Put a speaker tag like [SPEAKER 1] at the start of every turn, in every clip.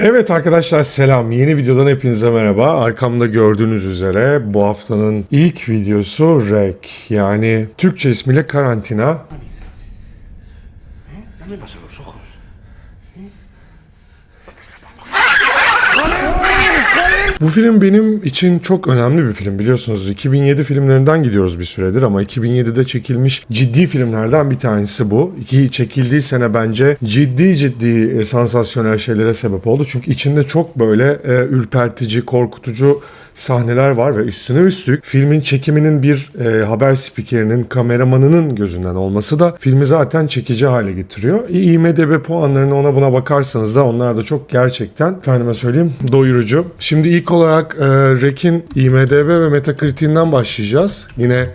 [SPEAKER 1] Evet arkadaşlar selam. Yeni videodan hepinize merhaba. Arkamda gördüğünüz üzere bu haftanın ilk videosu REC. Yani Türkçe ismiyle karantina.
[SPEAKER 2] No me
[SPEAKER 1] Bu film benim için çok önemli bir film biliyorsunuz. 2007 filmlerinden gidiyoruz bir süredir ama 2007'de çekilmiş ciddi filmlerden bir tanesi bu. Ki çekildiği sene bence ciddi ciddi e, sansasyonel şeylere sebep oldu. Çünkü içinde çok böyle e, ürpertici, korkutucu sahneler var ve üstüne üstlük filmin çekiminin bir e, haber spikerinin, kameramanının gözünden olması da filmi zaten çekici hale getiriyor. IMDB puanlarına ona buna bakarsanız da onlar da çok gerçekten efendime söyleyeyim doyurucu. Şimdi ilk olarak e, Rek'in IMDB ve Metacritic'inden başlayacağız. Yine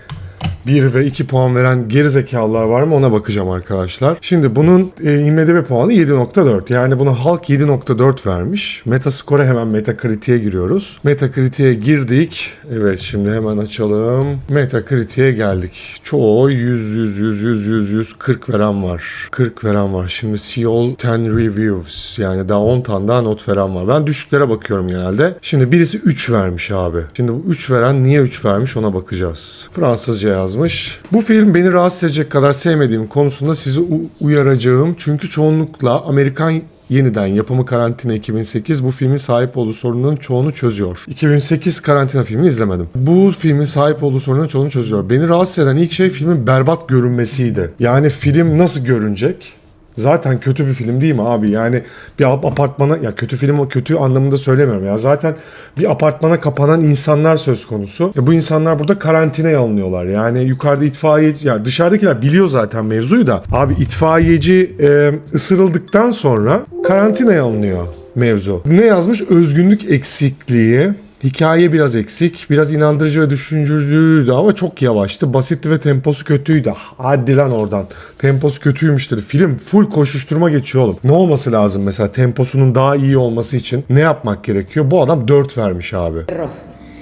[SPEAKER 1] 1 ve 2 puan veren gerizekalılar var mı ona bakacağım arkadaşlar. Şimdi bunun e, IMDb puanı 7.4. Yani buna halk 7.4 vermiş. Metascore'a hemen Metacritic'e giriyoruz. Metacritic'e girdik. Evet şimdi hemen açalım. Metacritic'e geldik. Çoğu 100 100 100 100 100 100 40 veren var. 40 veren var. Şimdi see all 10 reviews. Yani daha 10 tane daha not veren var. Ben düşüklere bakıyorum genelde. Şimdi birisi 3 vermiş abi. Şimdi bu 3 veren niye 3 vermiş ona bakacağız. Fransızca yazmış. Bu film beni rahatsız edecek kadar sevmediğim konusunda sizi uyaracağım. Çünkü çoğunlukla Amerikan yeniden yapımı Karantina 2008 bu filmin sahip olduğu sorunların çoğunu çözüyor. 2008 Karantina filmini izlemedim. Bu filmin sahip olduğu sorunların çoğunu çözüyor. Beni rahatsız eden ilk şey filmin berbat görünmesiydi. Yani film nasıl görünecek? Zaten kötü bir film değil mi abi? Yani bir ap- apartmana ya kötü film kötü anlamında söylemiyorum ya. Zaten bir apartmana kapanan insanlar söz konusu. E bu insanlar burada karantinaya alınıyorlar. Yani yukarıda itfaiyeci ya dışarıdakiler biliyor zaten mevzuyu da. Abi itfaiyeci e, ısırıldıktan sonra karantinaya alınıyor mevzu. Ne yazmış? Özgünlük eksikliği. Hikaye biraz eksik, biraz inandırıcı ve düşündürücüydü ama çok yavaştı. Basitti ve temposu kötüydü. Hadi lan oradan. Temposu kötüymüştür. Film full koşuşturma geçiyor oğlum. Ne olması lazım mesela temposunun daha iyi olması için? Ne yapmak gerekiyor? Bu adam 4 vermiş abi.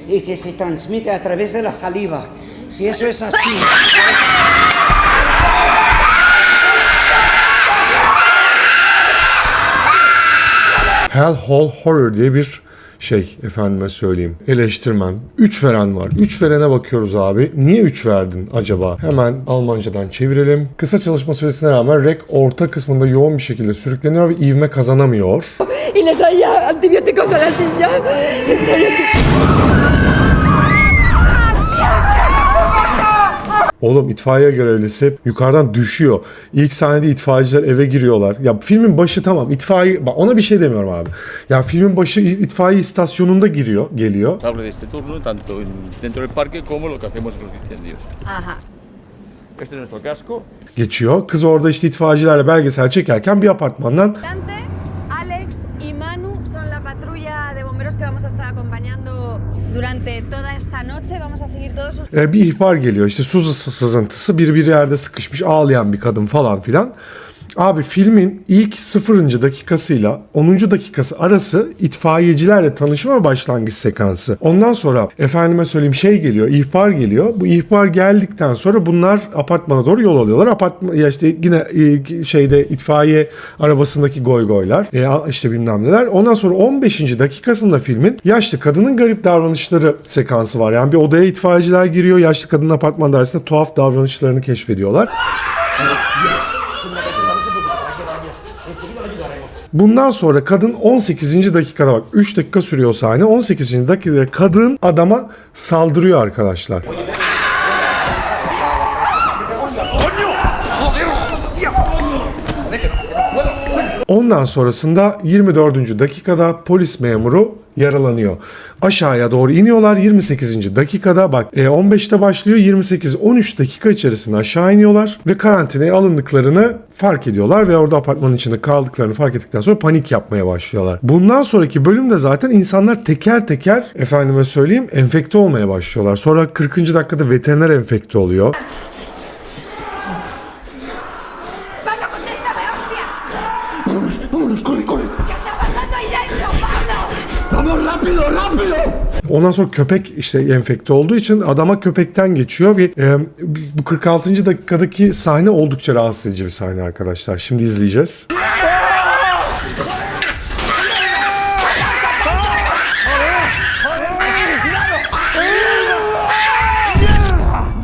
[SPEAKER 3] y que se transmite a través de la saliva. Si eso es así,
[SPEAKER 1] Hell Hole Horror diye bir şey efendime söyleyeyim. Eleştirmen. 3 veren var. 3 verene bakıyoruz abi. Niye 3 verdin acaba? Hemen Almancadan çevirelim. Kısa çalışma süresine rağmen REC orta kısmında yoğun bir şekilde sürükleniyor ve ivme kazanamıyor.
[SPEAKER 4] y les doy antibióticos a las niñas.
[SPEAKER 1] Oğlum itfaiye görevlisi yukarıdan düşüyor. İlk sahnede itfaiyeciler eve giriyorlar. Ya filmin başı tamam itfaiye bak ona bir şey demiyorum abi. Ya filmin başı itfaiye istasyonunda giriyor, geliyor.
[SPEAKER 5] Hable de este turno tanto en- dentro del parque como lo que hacemos los incendios.
[SPEAKER 4] Ajá.
[SPEAKER 5] Este es nuestro casco.
[SPEAKER 1] Geçiyor. Kız orada işte itfaiyecilerle belgesel çekerken bir apartmandan
[SPEAKER 4] Dante, Alex y Manu son la patrulla de bomberos que vamos a estar acompañando
[SPEAKER 1] bir ihbar geliyor. İşte su sı- sızıntısı biri bir yerde sıkışmış ağlayan bir kadın falan filan. Abi filmin ilk sıfırıncı dakikasıyla 10. dakikası arası itfaiyecilerle tanışma başlangıç sekansı. Ondan sonra efendime söyleyeyim şey geliyor, ihbar geliyor. Bu ihbar geldikten sonra bunlar apartmana doğru yol alıyorlar. Apartman ya işte yine e, şeyde itfaiye arabasındaki goygoylar, e, a- işte bilmem neler. Ondan sonra 15. dakikasında filmin yaşlı kadının garip davranışları sekansı var. Yani bir odaya itfaiyeciler giriyor. Yaşlı kadının apartman dairesinde tuhaf davranışlarını keşfediyorlar. Bundan sonra kadın 18. dakikada bak 3 dakika sürüyor sahne. 18. dakikada kadın adama saldırıyor arkadaşlar. Ondan sonrasında 24. dakikada polis memuru yaralanıyor. Aşağıya doğru iniyorlar 28. dakikada bak e, 15'te başlıyor 28 13 dakika içerisinde aşağı iniyorlar ve karantinaya alındıklarını fark ediyorlar ve orada apartmanın içinde kaldıklarını fark ettikten sonra panik yapmaya başlıyorlar. Bundan sonraki bölümde zaten insanlar teker teker efendime söyleyeyim enfekte olmaya başlıyorlar. Sonra 40. dakikada veteriner enfekte oluyor.
[SPEAKER 2] vámonos, corre, corre.
[SPEAKER 4] ¿Qué está pasando ahí dentro, Pablo?
[SPEAKER 2] Vamos rápido, rápido.
[SPEAKER 1] Ondan sonra köpek işte enfekte olduğu için adama köpekten geçiyor ve e, bu 46. dakikadaki sahne oldukça rahatsız edici bir sahne arkadaşlar. Şimdi izleyeceğiz.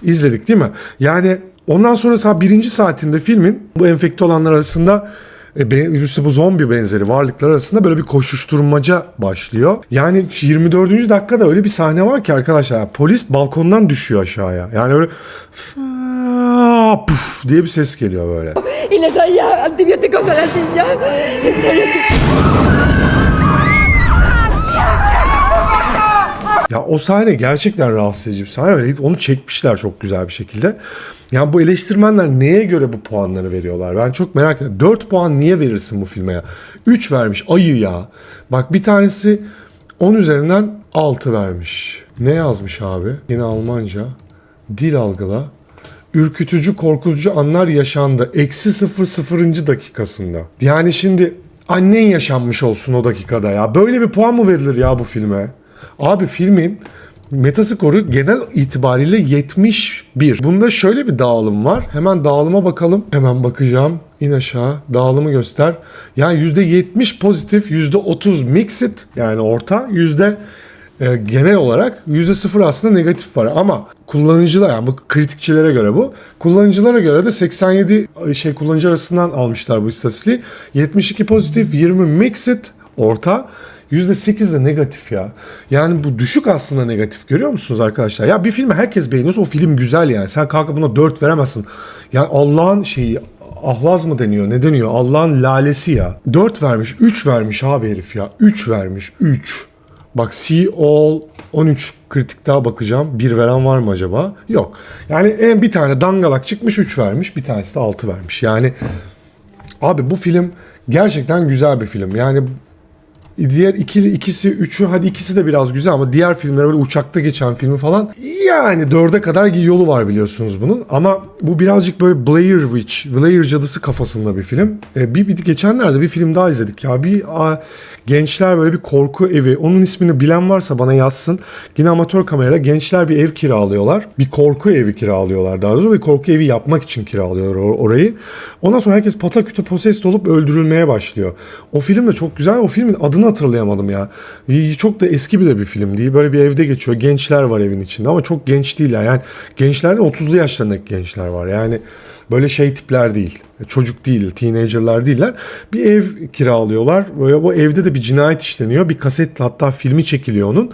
[SPEAKER 1] İzledik değil mi? Yani ondan sonra saat birinci saatinde filmin bu enfekte olanlar arasında e, işte bu zombi benzeri varlıklar arasında böyle bir koşuşturmaca başlıyor. Yani 24. dakikada öyle bir sahne var ki arkadaşlar polis balkondan düşüyor aşağıya. Yani öyle "Faa, puf diye bir ses geliyor böyle.
[SPEAKER 6] y le traía antibióticos a las niñas.
[SPEAKER 1] Ya o sahne gerçekten rahatsız edici bir sahne. Onu çekmişler çok güzel bir şekilde. Yani bu eleştirmenler neye göre bu puanları veriyorlar? Ben çok merak ediyorum. 4 puan niye verirsin bu filme ya? 3 vermiş. Ayı ya. Bak bir tanesi 10 üzerinden 6 vermiş. Ne yazmış abi? Yine Almanca. Dil algıla. Ürkütücü, korkutucu anlar yaşandı. Eksi 00. dakikasında. Yani şimdi annen yaşanmış olsun o dakikada ya. Böyle bir puan mı verilir ya bu filme? Abi filmin Metaskoru genel itibariyle 71. Bunda şöyle bir dağılım var. Hemen dağılıma bakalım. Hemen bakacağım. İn aşağı. Dağılımı göster. Yani %70 pozitif, %30 mixed yani orta, yüzde e, genel olarak %0 aslında negatif var ama kullanıcılar yani bu kritikçilere göre bu. Kullanıcılara göre de 87 şey kullanıcı arasından almışlar bu istatistiği. 72 pozitif, 20 mixed orta. %8 de negatif ya. Yani bu düşük aslında negatif görüyor musunuz arkadaşlar? Ya bir filmi herkes beğeniyorsa o film güzel yani. Sen kalkıp buna 4 veremezsin. Ya Allah'ın şeyi ahlaz mı deniyor ne deniyor? Allah'ın lalesi ya. 4 vermiş 3 vermiş abi herif ya. 3 vermiş 3. Bak See All 13 kritik daha bakacağım. Bir veren var mı acaba? Yok. Yani en bir tane dangalak çıkmış 3 vermiş. Bir tanesi de 6 vermiş. Yani abi bu film gerçekten güzel bir film. Yani Diğer ikili ikisi üçü hadi ikisi de biraz güzel ama diğer filmler böyle uçakta geçen filmi falan yani dörde kadar yolu var biliyorsunuz bunun ama bu birazcık böyle Blair Witch, Blair cadısı kafasında bir film. E, bir, bir geçenlerde bir film daha izledik ya bir a, gençler böyle bir korku evi onun ismini bilen varsa bana yazsın. Yine amatör kamerayla gençler bir ev kiralıyorlar. Bir korku evi kiralıyorlar daha doğrusu bir korku evi yapmak için kiralıyorlar or- orayı. Ondan sonra herkes pataküte posest olup öldürülmeye başlıyor. O film de çok güzel. O filmin adını hatırlayamadım ya. Çok da eski bir de bir film değil. Böyle bir evde geçiyor. Gençler var evin içinde ama çok genç değiller. Yani gençlerden 30'lu yaşlarındaki gençler var. Yani böyle şey tipler değil. Çocuk değil, teenagerlar değiller. Bir ev kiralıyorlar. Böyle bu evde de bir cinayet işleniyor. Bir kaset hatta filmi çekiliyor onun.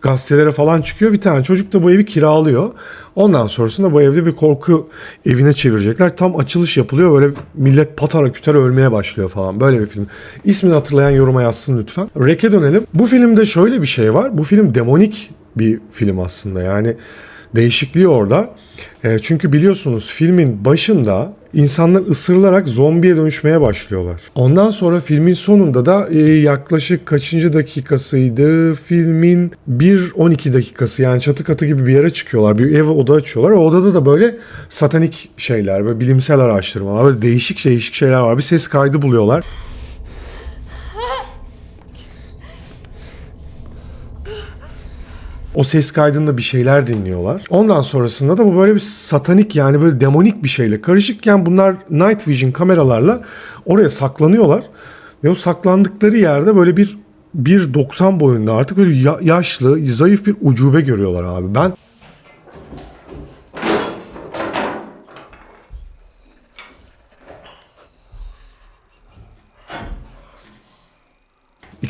[SPEAKER 1] Gazetelere falan çıkıyor. Bir tane çocuk da bu evi kiralıyor. Ondan sonrasında bu evde bir korku evine çevirecekler. Tam açılış yapılıyor. Böyle millet patara küter ölmeye başlıyor falan. Böyle bir film. İsmini hatırlayan yoruma yazsın lütfen. Rek'e dönelim. Bu filmde şöyle bir şey var. Bu film demonik bir film aslında. Yani değişikliği orada. E, çünkü biliyorsunuz filmin başında insanlar ısırılarak zombiye dönüşmeye başlıyorlar. Ondan sonra filmin sonunda da e, yaklaşık kaçıncı dakikasıydı? Filmin 1-12 dakikası yani çatı katı gibi bir yere çıkıyorlar. Bir ev oda açıyorlar. O odada da böyle satanik şeyler, böyle bilimsel araştırmalar, böyle değişik değişik şeyler var. Bir ses kaydı buluyorlar. O ses kaydında bir şeyler dinliyorlar. Ondan sonrasında da bu böyle bir satanik yani böyle demonik bir şeyle karışıkken bunlar night vision kameralarla oraya saklanıyorlar. Ve o saklandıkları yerde böyle bir 1.90 boyunda artık böyle ya- yaşlı, zayıf bir ucube görüyorlar abi. Ben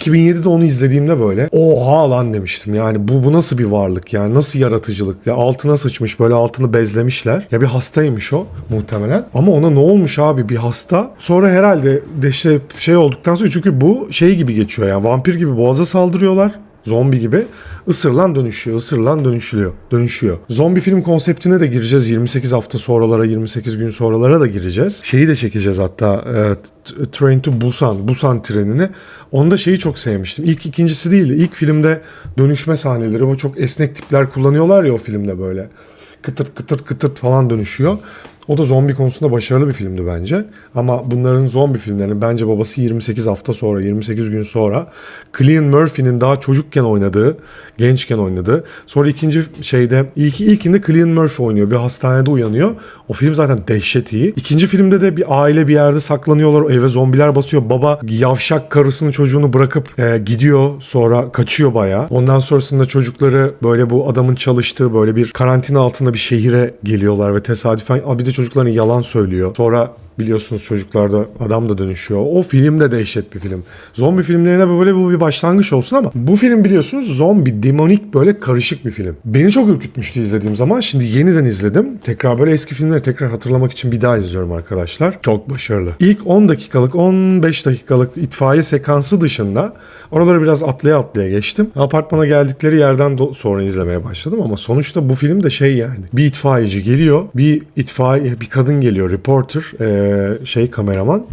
[SPEAKER 1] ...2007'de onu izlediğimde böyle... ...oha lan demiştim. Yani bu, bu nasıl bir varlık yani nasıl yaratıcılık... Ya ...altına sıçmış böyle altını bezlemişler... ...ya bir hastaymış o muhtemelen... ...ama ona ne olmuş abi? Bir hasta... ...sonra herhalde de işte şey olduktan sonra... ...çünkü bu şey gibi geçiyor yani vampir gibi boğaza saldırıyorlar... Zombi gibi ısırılan dönüşüyor, ısırılan dönüşülüyor, dönüşüyor. Zombi film konseptine de gireceğiz 28 hafta sonralara, 28 gün sonralara da gireceğiz. Şeyi de çekeceğiz hatta e, Train to Busan, Busan trenini. Onda şeyi çok sevmiştim. İlk ikincisi değil de ilk filmde dönüşme sahneleri, o çok esnek tipler kullanıyorlar ya o filmde böyle. Kıtırt kıtırt kıtırt falan dönüşüyor. O da zombi konusunda başarılı bir filmdi bence. Ama bunların zombi filmlerinin bence babası 28 hafta sonra, 28 gün sonra Cillian Murphy'nin daha çocukken oynadığı, gençken oynadığı. Sonra ikinci şeyde, ilk, ilkinde Cillian Murphy oynuyor. Bir hastanede uyanıyor. O film zaten dehşet iyi. İkinci filmde de bir aile bir yerde saklanıyorlar. Eve zombiler basıyor. Baba yavşak karısını çocuğunu bırakıp e, gidiyor. Sonra kaçıyor bayağı. Ondan sonrasında çocukları böyle bu adamın çalıştığı böyle bir karantina altında bir şehire geliyorlar ve tesadüfen bir de çocuklarına yalan söylüyor. Sonra biliyorsunuz çocuklarda adam da dönüşüyor. O film de dehşet bir film. Zombi filmlerine böyle bu bir başlangıç olsun ama bu film biliyorsunuz zombi, demonik böyle karışık bir film. Beni çok ürkütmüştü izlediğim zaman. Şimdi yeniden izledim. Tekrar böyle eski filmleri tekrar hatırlamak için bir daha izliyorum arkadaşlar. Çok başarılı. İlk 10 dakikalık, 15 dakikalık itfaiye sekansı dışında oraları biraz atlaya atlaya geçtim. Apartmana geldikleri yerden sonra izlemeye başladım ama sonuçta bu film de şey yani. Bir itfaiyeci geliyor, bir itfaiye, bir kadın geliyor, reporter, eee, şey kameraman.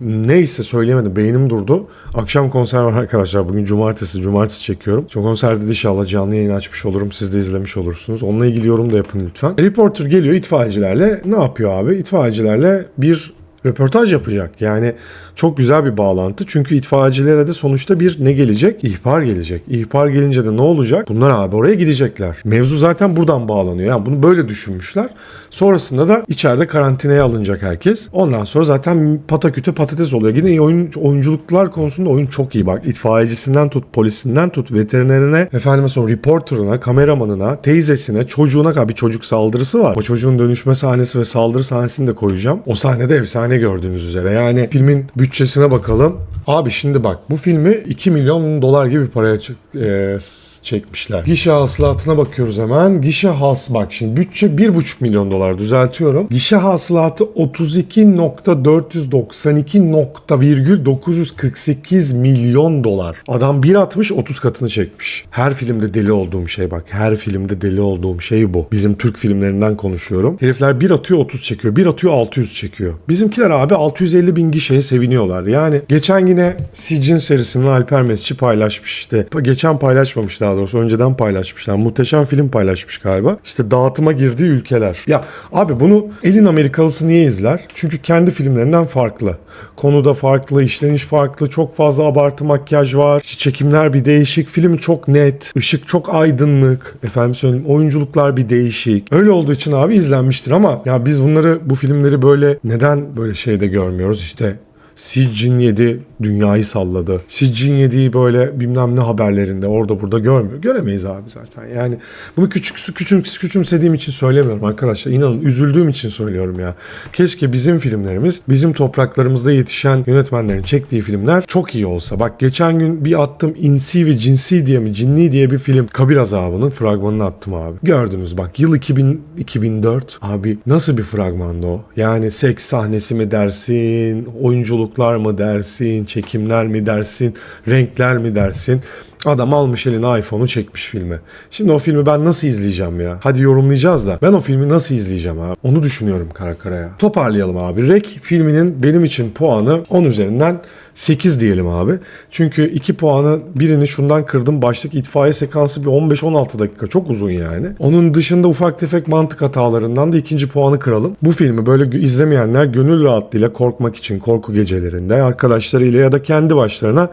[SPEAKER 1] Neyse söyleyemedim. Beynim durdu. Akşam konser var arkadaşlar. Bugün cumartesi. Cumartesi çekiyorum. Çok konserde de inşallah canlı yayın açmış olurum. Siz de izlemiş olursunuz. Onunla ilgili yorum da yapın lütfen. Reporter geliyor itfaiyecilerle. Ne yapıyor abi? İtfaiyecilerle bir röportaj yapacak. Yani çok güzel bir bağlantı. Çünkü itfaiyecilere de sonuçta bir ne gelecek? İhbar gelecek. İhbar gelince de ne olacak? Bunlar abi oraya gidecekler. Mevzu zaten buradan bağlanıyor. Yani bunu böyle düşünmüşler. Sonrasında da içeride karantinaya alınacak herkes. Ondan sonra zaten pataküte patates oluyor. Yine oyun, oyunculuklar konusunda oyun çok iyi bak. İtfaiyecisinden tut, polisinden tut, veterinerine, efendime sonra reporterına, kameramanına, teyzesine, çocuğuna kadar bir çocuk saldırısı var. O çocuğun dönüşme sahnesi ve saldırı sahnesini de koyacağım. O sahnede efsane gördüğünüz üzere. Yani filmin bütçesine bakalım. Abi şimdi bak bu filmi 2 milyon dolar gibi paraya e, çekmişler. Gişe hasılatına bakıyoruz hemen. Gişe has bak şimdi bütçe 1,5 milyon dolar düzeltiyorum. Gişe hasılatı 32.492.948 milyon dolar. Adam 1.60 30 katını çekmiş. Her filmde deli olduğum şey bak. Her filmde deli olduğum şey bu. Bizim Türk filmlerinden konuşuyorum. Herifler bir atıyor 30 çekiyor. Bir atıyor 600 çekiyor. Bizimkiler abi 650 bin gişeye seviniyorlar. Yani geçen yine Sicin serisinin Alper Mesci paylaşmış işte. Geçen paylaşmamış daha doğrusu. Önceden paylaşmışlar. Muhteşem film paylaşmış galiba. İşte dağıtıma girdiği ülkeler. Ya abi bunu elin Amerikalısı niye izler? Çünkü kendi filmlerinden farklı. Konuda farklı, işleniş farklı. Çok fazla abartı makyaj var. İşte çekimler bir değişik. Film çok net. ışık çok aydınlık. Efendim söyleyeyim oyunculuklar bir değişik. Öyle olduğu için abi izlenmiştir ama ya biz bunları bu filmleri böyle neden böyle şeyde görmüyoruz? İşte Siccin 7 dünyayı salladı. Siccin 7'yi böyle bilmem ne haberlerinde orada burada görmüyor. Göremeyiz abi zaten. Yani bunu küçük küçük küçümsediğim için söylemiyorum arkadaşlar. İnanın üzüldüğüm için söylüyorum ya. Keşke bizim filmlerimiz, bizim topraklarımızda yetişen yönetmenlerin çektiği filmler çok iyi olsa. Bak geçen gün bir attım İnsi ve Cinsi diye mi Cinni diye bir film. Kabir azabının fragmanını attım abi. Gördünüz bak yıl 2000, 2004. Abi nasıl bir fragmandı o? Yani seks sahnesi mi dersin, oyunculuklar mı dersin, çekimler mi dersin, renkler mi dersin? Adam almış eline iPhone'u çekmiş filmi. Şimdi o filmi ben nasıl izleyeceğim ya? Hadi yorumlayacağız da ben o filmi nasıl izleyeceğim abi? Onu düşünüyorum kara karaya. Toparlayalım abi. Rek filminin benim için puanı 10 üzerinden 8 diyelim abi. Çünkü 2 puanı birini şundan kırdım. Başlık itfaiye sekansı bir 15-16 dakika. Çok uzun yani. Onun dışında ufak tefek mantık hatalarından da ikinci puanı kıralım. Bu filmi böyle izlemeyenler gönül rahatlığıyla korkmak için korku gecelerinde arkadaşlarıyla ya da kendi başlarına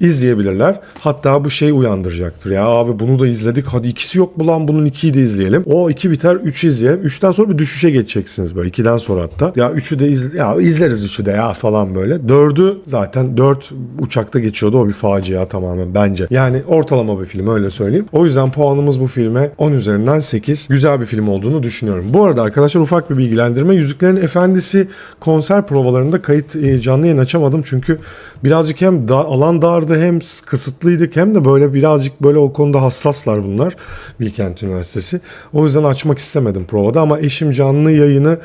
[SPEAKER 1] izleyebilirler. Hatta bu şey uyandıracaktır. Ya abi bunu da izledik. Hadi ikisi yok mu lan bunun ikiyi de izleyelim. O iki biter 3 izleyelim. 3'ten sonra bir düşüşe geçeceksiniz böyle. 2'den sonra hatta. Ya 3'ü de iz ya izleriz 3'ü de ya falan böyle. 4'ü zaten 4 uçakta geçiyordu. O bir facia tamamen bence. Yani ortalama bir film öyle söyleyeyim. O yüzden puanımız bu filme 10 üzerinden 8. Güzel bir film olduğunu düşünüyorum. Bu arada arkadaşlar ufak bir bilgilendirme. Yüzüklerin Efendisi konser provalarında kayıt canlı yayın açamadım. Çünkü birazcık hem da, alan dardı hem kısıtlıydık hem de böyle birazcık böyle o konuda hassaslar bunlar. Bilkent Üniversitesi. O yüzden açmak istemedim provada ama eşim canlı yayını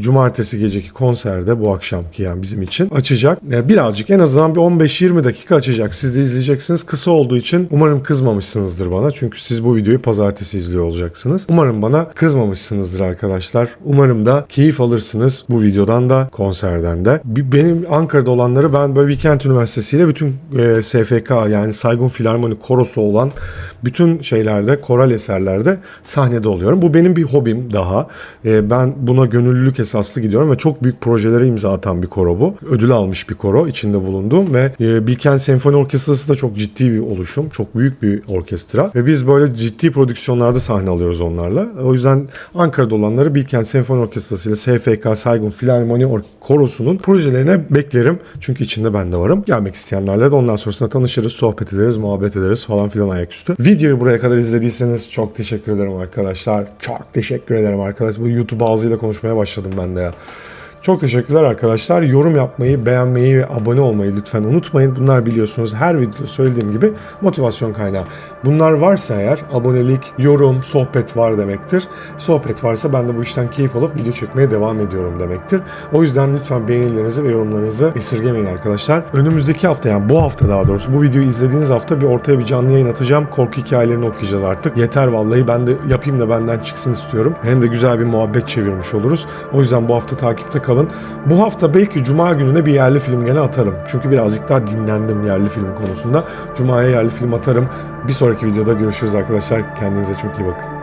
[SPEAKER 1] Cumartesi geceki konserde bu akşamki yani bizim için açacak. E, Birazcık en azından bir 15-20 dakika açacak. Siz de izleyeceksiniz. Kısa olduğu için umarım kızmamışsınızdır bana. Çünkü siz bu videoyu pazartesi izliyor olacaksınız. Umarım bana kızmamışsınızdır arkadaşlar. Umarım da keyif alırsınız bu videodan da konserden de. Benim Ankara'da olanları ben böyle Bilkent Üniversitesi ile bütün e, SFK yani Saygun Filarmoni korosu olan bütün şeylerde, koral eserlerde sahnede oluyorum. Bu benim bir hobim daha. E, ben buna gönüllülük esaslı gidiyorum ve çok büyük projelere imza atan bir koro bu. Ödül almış bir koro içinde bulunduğum ve e, Bilkent Senfoni Orkestrası da çok ciddi bir oluşum. Çok büyük bir orkestra ve biz böyle ciddi prodüksiyonlarda sahne alıyoruz onlarla. O yüzden Ankara'da olanları Bilkent Senfoni Orkestrası ile SFK Saygun Filarmoni Or- Korosu'nun projelerine beklerim. Çünkü içinde ben de varım. Gelmek isteyenlerle de ondan sonrasında tanışırız, sohbet ederiz, muhabbet ederiz falan filan ayaküstü. Videoyu buraya kadar izlediyseniz çok teşekkür ederim arkadaşlar. Çok teşekkür ederim arkadaşlar. Bu YouTube ağzıyla konuşmaya başladım ben de ya. Çok teşekkürler arkadaşlar. Yorum yapmayı, beğenmeyi ve abone olmayı lütfen unutmayın. Bunlar biliyorsunuz her videoda söylediğim gibi motivasyon kaynağı. Bunlar varsa eğer abonelik, yorum, sohbet var demektir. Sohbet varsa ben de bu işten keyif alıp video çekmeye devam ediyorum demektir. O yüzden lütfen beğenilerinizi ve yorumlarınızı esirgemeyin arkadaşlar. Önümüzdeki hafta yani bu hafta daha doğrusu bu videoyu izlediğiniz hafta bir ortaya bir canlı yayın atacağım. Korku hikayelerini okuyacağız artık. Yeter vallahi ben de yapayım da benden çıksın istiyorum. Hem de güzel bir muhabbet çevirmiş oluruz. O yüzden bu hafta takipte kalın. Bu hafta belki Cuma gününe bir yerli film gene atarım. Çünkü birazcık daha dinlendim yerli film konusunda. Cuma'ya yerli film atarım. Bir sonraki videoda görüşürüz arkadaşlar. Kendinize çok iyi bakın.